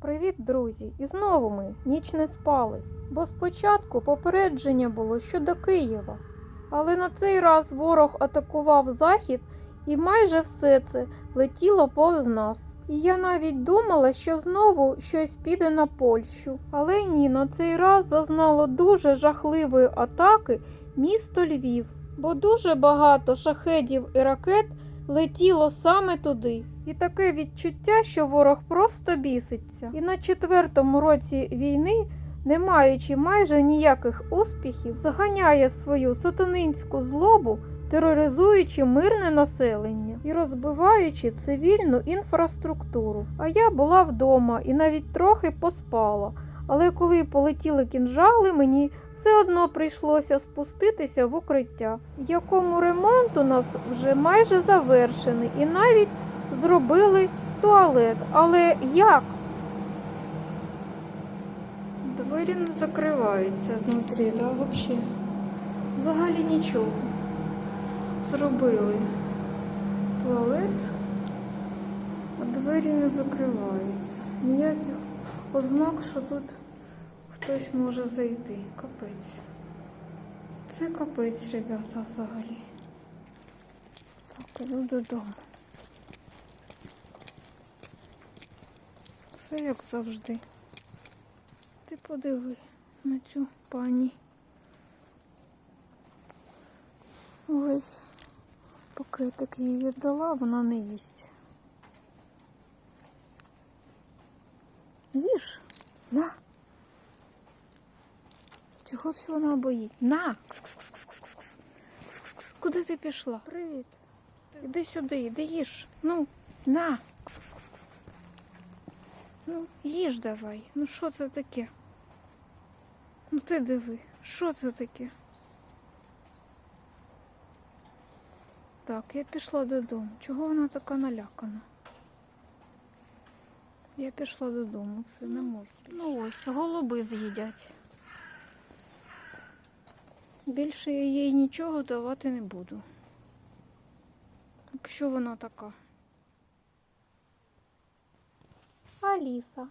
Привіт, друзі! І знову ми ніч не спали. Бо спочатку попередження було щодо Києва. Але на цей раз ворог атакував захід, і майже все це летіло повз нас. І я навіть думала, що знову щось піде на Польщу. Але ні, на цей раз зазнало дуже жахливої атаки місто Львів, бо дуже багато шахедів і ракет летіло саме туди. І таке відчуття, що ворог просто біситься. І на четвертому році війни, не маючи майже ніяких успіхів, заганяє свою сатанинську злобу, тероризуючи мирне населення і розбиваючи цивільну інфраструктуру. А я була вдома і навіть трохи поспала. Але коли полетіли кінжали, мені все одно прийшлося спуститися в укриття, якому ремонт у нас вже майже завершений, і навіть зробили туалет. Але як? Двері не закриваються знутрі, да, взагалі. Взагалі нічого. Зробили туалет, а двері не закриваються. Ніяких ознак, що тут хтось може зайти. Капець. Це капець, ребята, взагалі. Так, іду додому. Все як завжди. Ти подиви на цю пані. Ось пакетик їй віддала, вона не їсть. Їж, на. Чого ж вона боїть? На! Куди ти пішла? Привіт. Іди сюди, іди їж. Ну, на. Ну, їж давай. Ну що це таке? Ну ти диви, що це таке? Так, я пішла додому. Чого вона така налякана? Я пішла додому, все не можу. Ну ось, голуби з'їдять. Більше я їй нічого давати не буду. Якщо вона така. Аліса.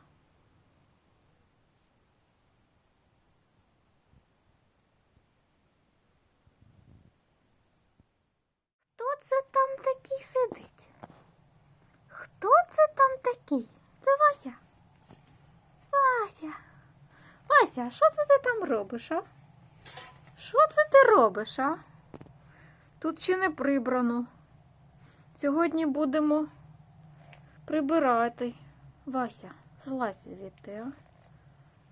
Хто це там такий сидить? Хто це там такий? Це Вася. Вася. Вася, що це ти там робиш, а? Що це ти робиш, а? Тут ще не прибрано. Сьогодні будемо прибирати. Вася, злазь звідти, а?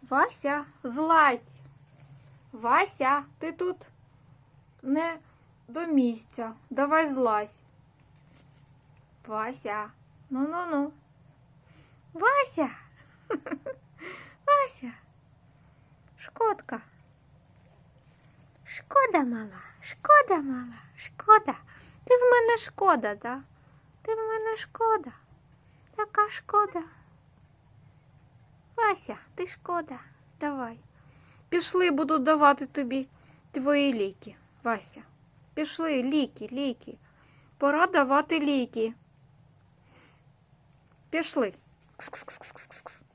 Вася, злазь. Вася, ти тут не до місця. Давай злазь. Вася. Ну-ну-ну. Вася. Вася. Шкодка. Шкода мала, шкода мала, шкода. Ти в мене шкода, да? Ти в мене шкода. Така шкода. Вася, ти шкода. Давай. Пішли, буду давати тобі твої ліки, Вася. Пішли, ліки, ліки. Пора давати ліки. Пішли.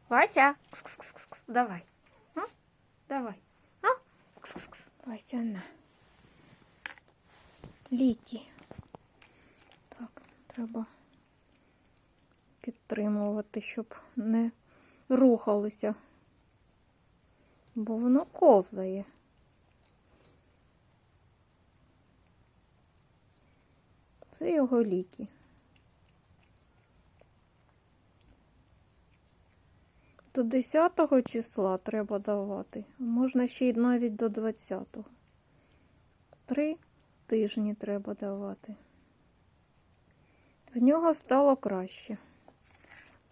Вася, давай. А? Давай. А? Кс-кс-кс. Вася, на. Ліки. Так, треба підтримувати, щоб не рухалося бо воно ковзає. Це його ліки. До 10 числа треба давати, можна ще й навіть до 20-го. Три тижні треба давати. В нього стало краще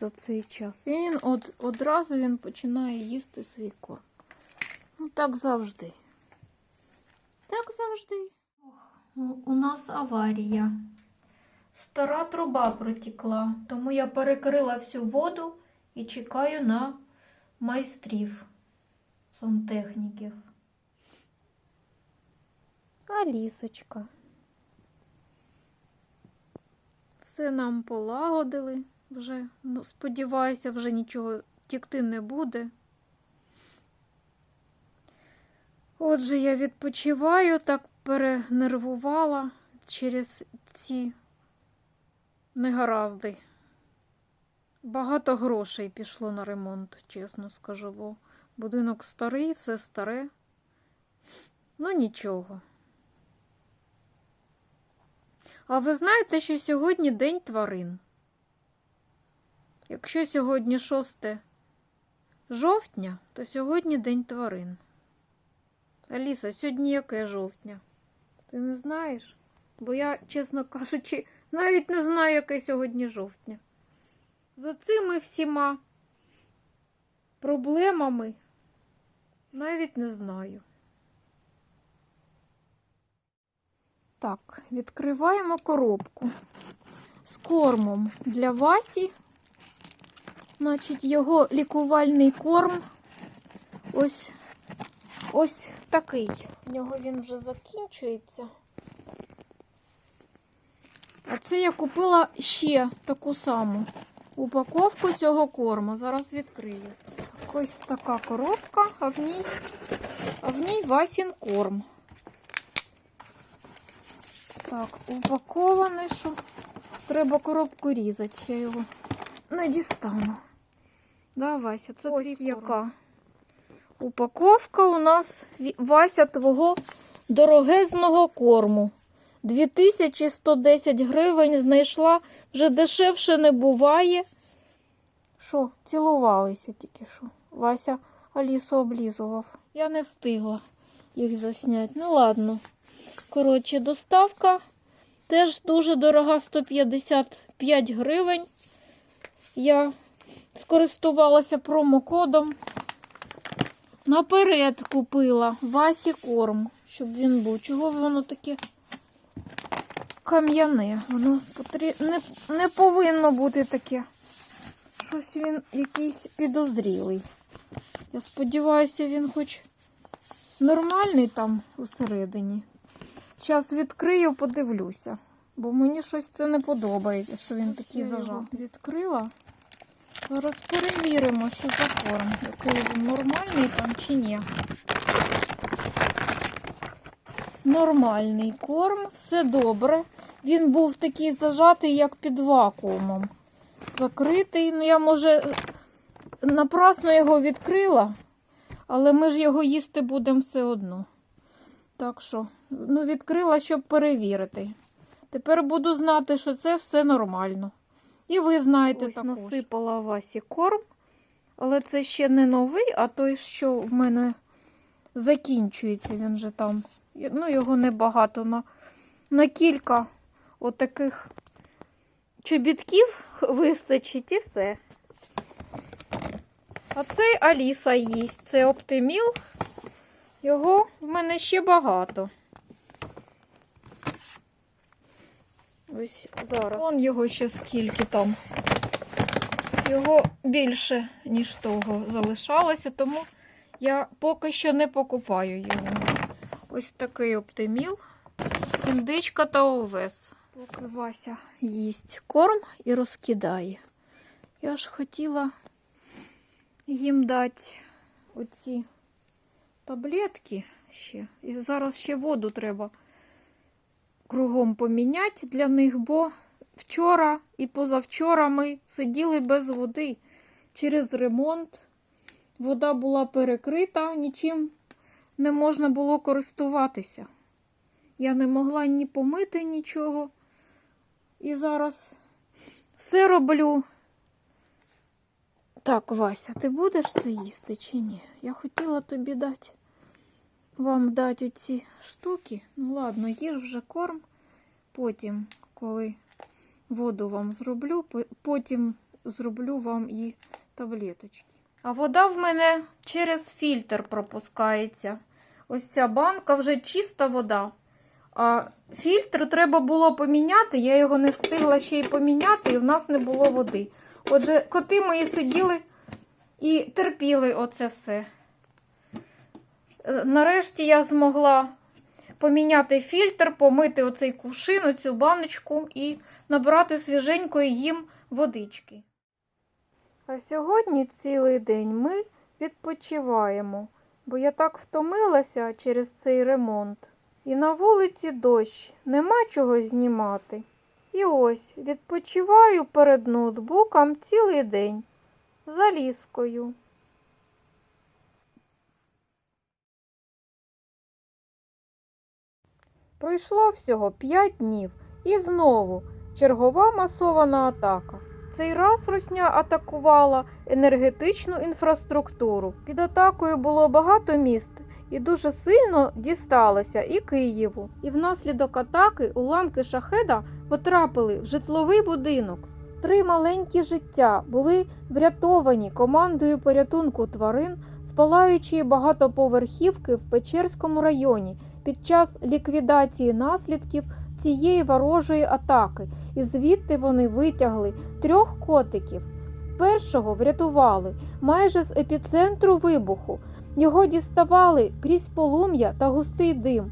за цей час. І він од, одразу він починає їсти свій корм. Ну, так завжди. Так завжди. Ох, у нас аварія. Стара труба протікла, тому я перекрила всю воду і чекаю на майстрів сантехніків. Алісочка. Все нам полагодили вже. Ну, сподіваюся, вже нічого тікти не буде. Отже, я відпочиваю, так перенервувала через ці негаразди. Багато грошей пішло на ремонт, чесно скажу, бо будинок старий, все старе. Ну нічого. А ви знаєте, що сьогодні День тварин? Якщо сьогодні 6 жовтня, то сьогодні День тварин. Аліса, сьогодні яке жовтня? Ти не знаєш? Бо я, чесно кажучи, навіть не знаю, яке сьогодні жовтня. За цими всіма проблемами навіть не знаю. Так, відкриваємо коробку з кормом для Васі. Значить, його лікувальний корм ось ось такий. У нього він вже закінчується. А це я купила ще таку саму упаковку цього корму. Зараз відкрию. Ось така коробка, а в ній, а в ній Васін корм. Так, упакований, що треба коробку різати. Я його не дістану. Да, Вася, це Ось твій корм. яка. Упаковка у нас Вася твого дорогезного корму. 2110 гривень знайшла, вже дешевше не буває. Що, цілувалися тільки що. Вася Алісу облізував. Я не встигла їх засняти. Ну ладно. Коротше, доставка теж дуже дорога, 155 гривень. Я скористувалася промокодом. Наперед купила Васі корм, щоб він був. Чого воно таке кам'яне? Воно потрі... не, не повинно бути таке. Щось він якийсь підозрілий. Я сподіваюся, він хоч нормальний там усередині. Зараз відкрию, подивлюся. Бо мені щось це не подобається, що він такий зажатий. Відкрила. Зараз перевіримо, що за корм. Який він нормальний там чи ні. Нормальний корм, все добре. Він був такий зажатий, як під вакуумом. Закритий. Ну, я, може, напрасно його відкрила, але ми ж його їсти будемо все одно. Так що, ну, відкрила, щоб перевірити. Тепер буду знати, що це все нормально. І ви знаєте, Ось також. насипала Васі корм, але це ще не новий, а той, що в мене закінчується. Він же там. Ну, його небагато на, на кілька отаких чобітків вистачить і все. А цей Аліса їсть, це Оптиміл. Його в мене ще багато. Ось зараз. Вон його ще скільки там. Його більше, ніж того, залишалося, тому я поки що не покупаю його. Ось такий оптиміл, індичка та овес. Поки Вася їсть корм і розкидає. Я ж хотіла їм дати оці таблетки ще. І зараз ще воду треба кругом поміняти для них, бо вчора і позавчора ми сиділи без води через ремонт. Вода була перекрита, нічим не можна було користуватися. Я не могла ні помити нічого. І зараз все роблю. Так, Вася, ти будеш це їсти чи ні? Я хотіла тобі дати вам дати оці штуки. Ну ладно, їж вже корм. Потім, коли воду вам зроблю, потім зроблю вам і таблеточки. А вода в мене через фільтр пропускається. Ось ця банка вже чиста вода. Фільтр треба було поміняти. Я його не встигла ще й поміняти, і в нас не було води. Отже, коти мої сиділи і терпіли оце все. Е, Нарешті я змогла поміняти фільтр, помити оцей кувшин, оцю баночку і набрати свіженької їм водички. А сьогодні цілий день ми відпочиваємо, бо я так втомилася через цей ремонт. І на вулиці дощ, нема чого знімати. І ось відпочиваю перед ноутбуком цілий день за ліскою. Пройшло всього 5 днів і знову чергова масована атака. Цей раз Русня атакувала енергетичну інфраструктуру. Під атакою було багато міст і дуже сильно дісталося і Києву. І внаслідок атаки уламки шахеда потрапили в житловий будинок. Три маленькі життя були врятовані командою порятунку тварин з палаючої багатоповерхівки в Печерському районі під час ліквідації наслідків цієї ворожої атаки, і звідти вони витягли трьох котиків. Першого врятували майже з епіцентру вибуху. Його діставали крізь полум'я та густий дим.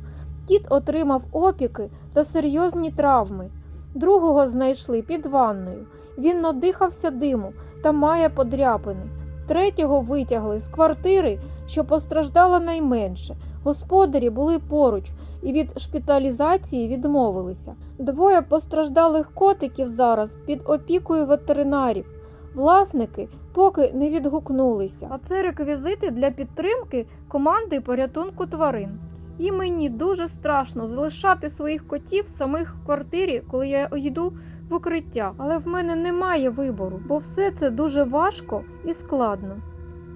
Кіт отримав опіки та серйозні травми. Другого знайшли під ванною. Він надихався диму та має подряпини. Третього витягли з квартири, що постраждала найменше. Господарі були поруч і від шпиталізації відмовилися. Двоє постраждалих котиків зараз під опікою ветеринарів. Власники поки не відгукнулися. А це реквізити для підтримки команди порятунку тварин. І мені дуже страшно залишати своїх котів самих в квартирі, коли я йду в укриття. Але в мене немає вибору, бо все це дуже важко і складно.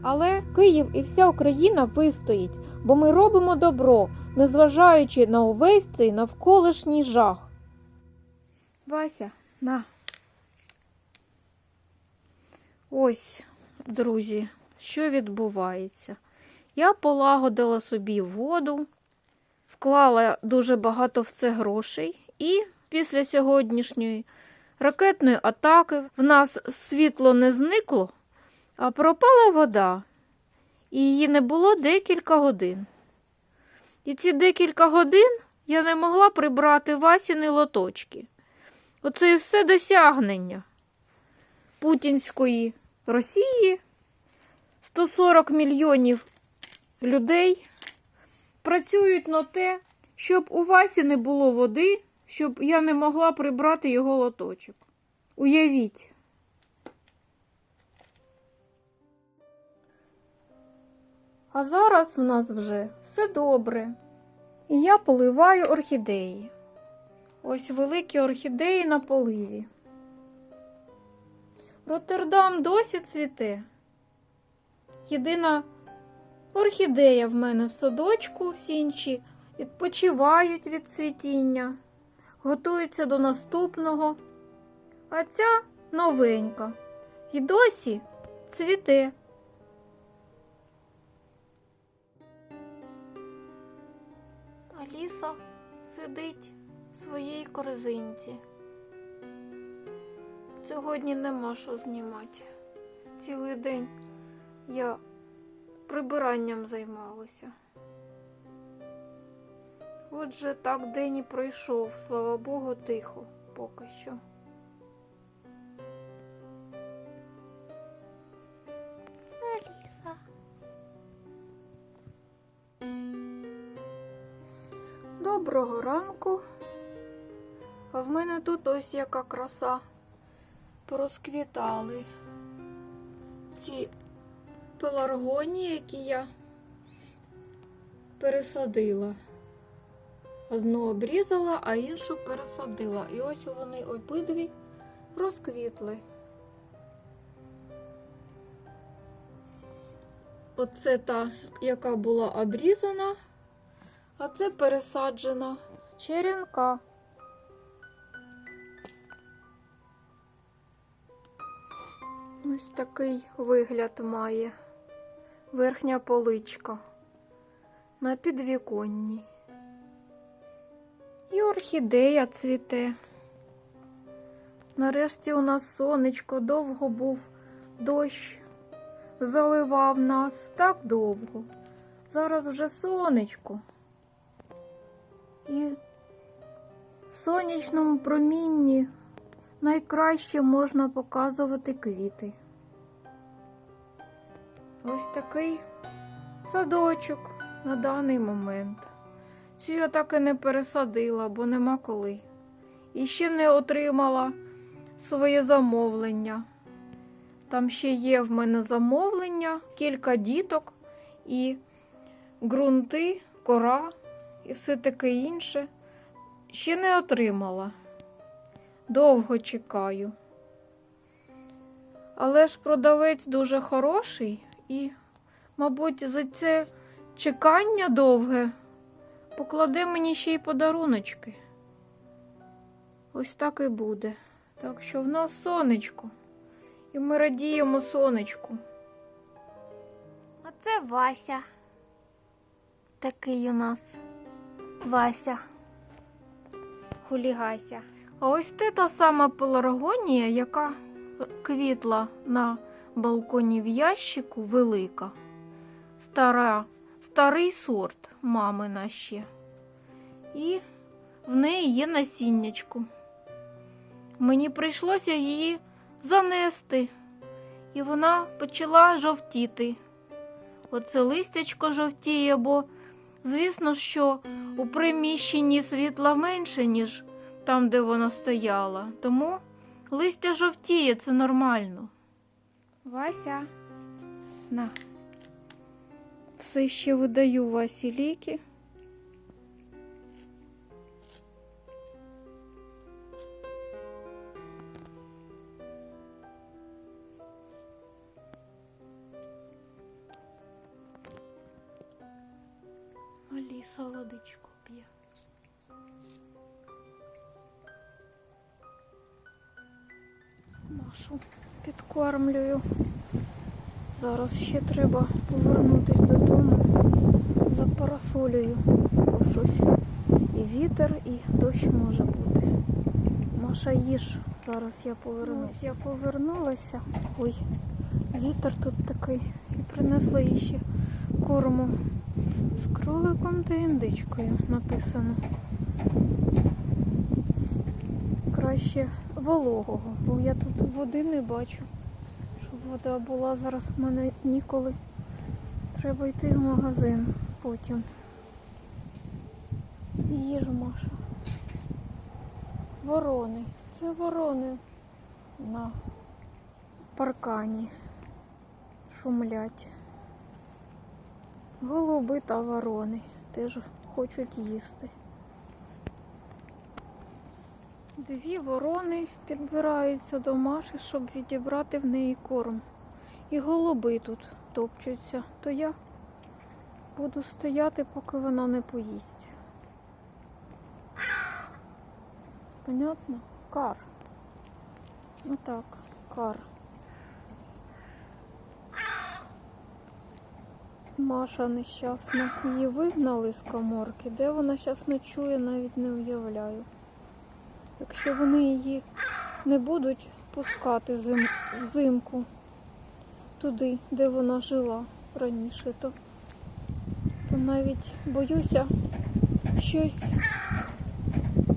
Але Київ і вся Україна вистоїть, бо ми робимо добро, незважаючи на увесь цей навколишній жах. Вася, на. Ось, друзі, що відбувається. Я полагодила собі воду, вклала дуже багато в це грошей, і після сьогоднішньої ракетної атаки в нас світло не зникло, а пропала вода, і її не було декілька годин. І ці декілька годин я не могла прибрати Васіни лоточки. Оце і все досягнення путінської Росії. 140 мільйонів людей працюють на те, щоб у Васі не було води, щоб я не могла прибрати його лоточок. Уявіть. А зараз в нас вже все добре. І я поливаю орхідеї. Ось великі орхідеї на поливі. Роттердам досі цвіте. Єдина орхідея в мене в садочку, всі інші відпочивають від цвітіння, готуються до наступного. А ця новенька. І досі цвіте. Аліса сидить в своїй корзинці. Сьогодні нема що знімати. Цілий день я прибиранням займалася. Отже, так день і пройшов, слава Богу, тихо поки що. Аліса. Доброго ранку. А в мене тут ось яка краса. Порозквітали ці пеларгонії, які я пересадила. Одну обрізала, а іншу пересадила. І ось вони обидві розквітли. Оце та, яка була обрізана, а це пересаджена з черенка. Ось такий вигляд має верхня поличка на підвіконні. І орхідея цвіте. Нарешті у нас сонечко довго був дощ, заливав нас так довго. Зараз вже сонечко. І в сонячному промінні найкраще можна показувати квіти. Ось такий садочок на даний момент. Цю я так і не пересадила, бо нема коли. І ще не отримала своє замовлення. Там ще є в мене замовлення, кілька діток і ґрунти, кора і все таке інше. Ще не отримала. Довго чекаю. Але ж продавець дуже хороший і, мабуть, за це чекання довге покладе мені ще й подаруночки. Ось так і буде. Так що в нас сонечко. І ми радіємо сонечку. Оце Вася. Такий у нас Вася. Хулігася. А ось це та сама пеларгонія, яка квітла на балконі в ящику велика. Стара, старий сорт мамина ще. І в неї є насіннячко. Мені прийшлося її занести, і вона почала жовтіти. Оце листячко жовтіє, бо, звісно, що у приміщенні світла менше, ніж там, де воно стояло. Тому листя жовтіє, це нормально. Вася, на. Все ще видаю Васі ліки. Аліса водичку п'є. Машу підкормлюю. Зараз ще треба повернутись додому за парасолею. Бо щось і вітер, і дощ може бути. Маша їж. Зараз я повернусь. Я повернулася. Ой, вітер тут такий. І принесла їй ще корму з кроликом та індичкою написано. Краще вологого, бо я тут води не бачу. Щоб вода була зараз в мене ніколи. Треба йти в магазин потім. Їж, Маша. Ворони. Це ворони на паркані. Шумлять. Голуби та ворони теж хочуть їсти. Дві ворони підбираються до Маші, щоб відібрати в неї корм. І голуби тут топчуться, то я буду стояти, поки вона не поїсть. Понятно? Кар. Ну так, кар. Маша нещасна. Її вигнали з коморки. Де вона зараз ночує, навіть не уявляю. Якщо вони її не будуть пускати зим... взимку туди, де вона жила раніше, то, то навіть боюся щось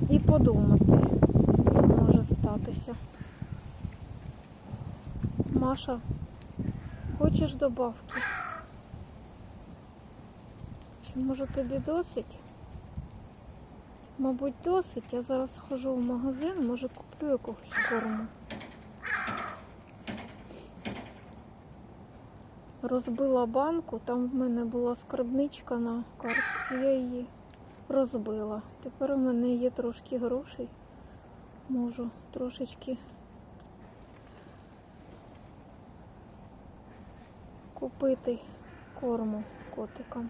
і подумати, що може статися. Маша, хочеш добавки? Чи може тобі досить? Мабуть, досить. Я зараз схожу в магазин, може куплю якогось корму. Розбила банку, там в мене була скарбничка на картці, я її розбила. Тепер у мене є трошки грошей. Можу трошечки купити корму котикам.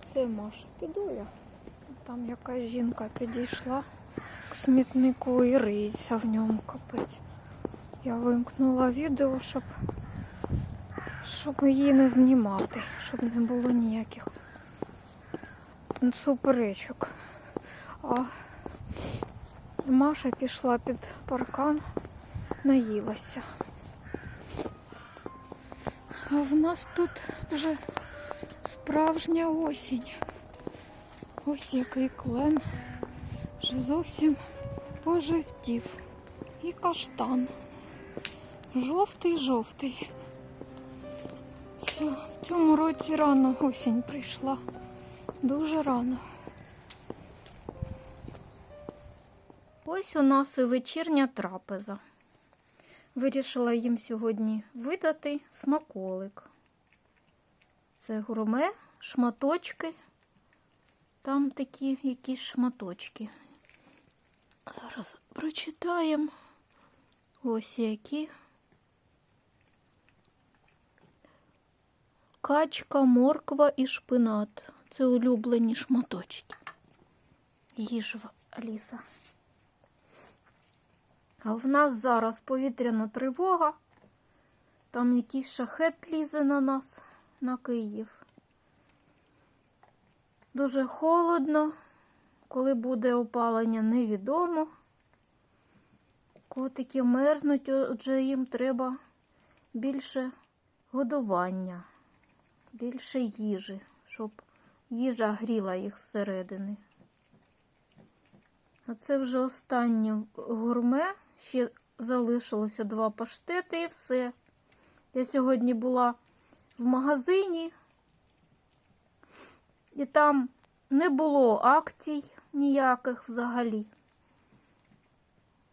Все, Маша, піду я. Там якась жінка підійшла к смітнику і риється в ньому капець. Я вимкнула відео, щоб, щоб її не знімати, щоб не було ніяких суперечок. А Маша пішла під паркан, наїлася. А в нас тут вже справжня осінь. Ось який клен вже зовсім пожовтів. І каштан. Жовтий-жовтий. Це в цьому році рано осінь прийшла. Дуже рано. Ось у нас і вечірня трапеза. Вирішила їм сьогодні видати смаколик. Це гурме, шматочки. Там такі якісь шматочки. Зараз прочитаємо. Ось які. Качка, морква і шпинат. Це улюблені шматочки. Їж, Аліса. А в нас зараз повітряна тривога. Там якийсь шахет лізе на нас, на Київ. Дуже холодно. Коли буде опалення, невідомо. Котики мерзнуть, отже їм треба більше годування, більше їжі, щоб їжа гріла їх зсередини. А це вже останнє гурме. Ще залишилося два паштети і все. Я сьогодні була в магазині, і там не було акцій ніяких взагалі.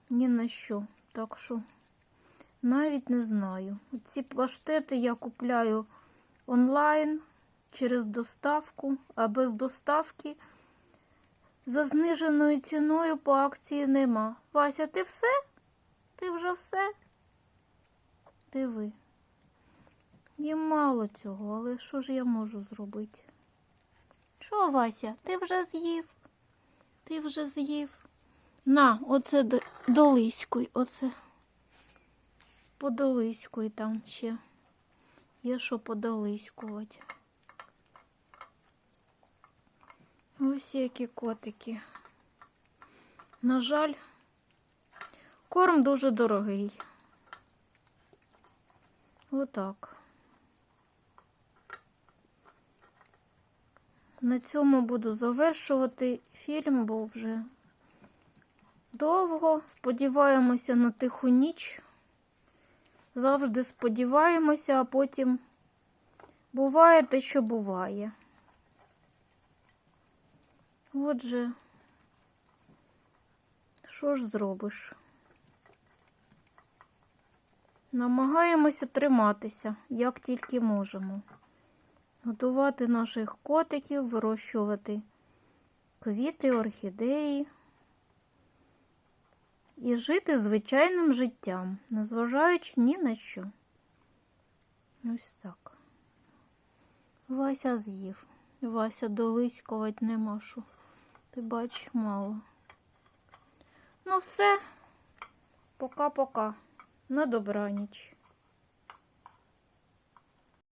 Ні на що. Так що навіть не знаю. Ці паштети я купляю онлайн через доставку, а без доставки за зниженою ціною по акції нема. Вася, ти все? Ти вже все? Диви. Їм мало цього, але що ж я можу зробити? Що, Вася, ти вже з'їв? Ти вже з'їв? На, оце до- долиськуй, оце. Подолиськуй там ще. Є що подолиськувати. Ось які котики. На жаль, корм дуже дорогий. Отак. На цьому буду завершувати фільм, бо вже довго. Сподіваємося на тиху ніч. Завжди сподіваємося, а потім буває те, що буває. Отже, що ж зробиш? Намагаємося триматися, як тільки можемо. Готувати наших котиків, вирощувати квіти, орхідеї і жити звичайним життям, незважаючи ні на що. Ось так. Вася з'їв. Вася долиськувати нема що. Ти бач, мало. Ну все. Пока-пока. На добраніч.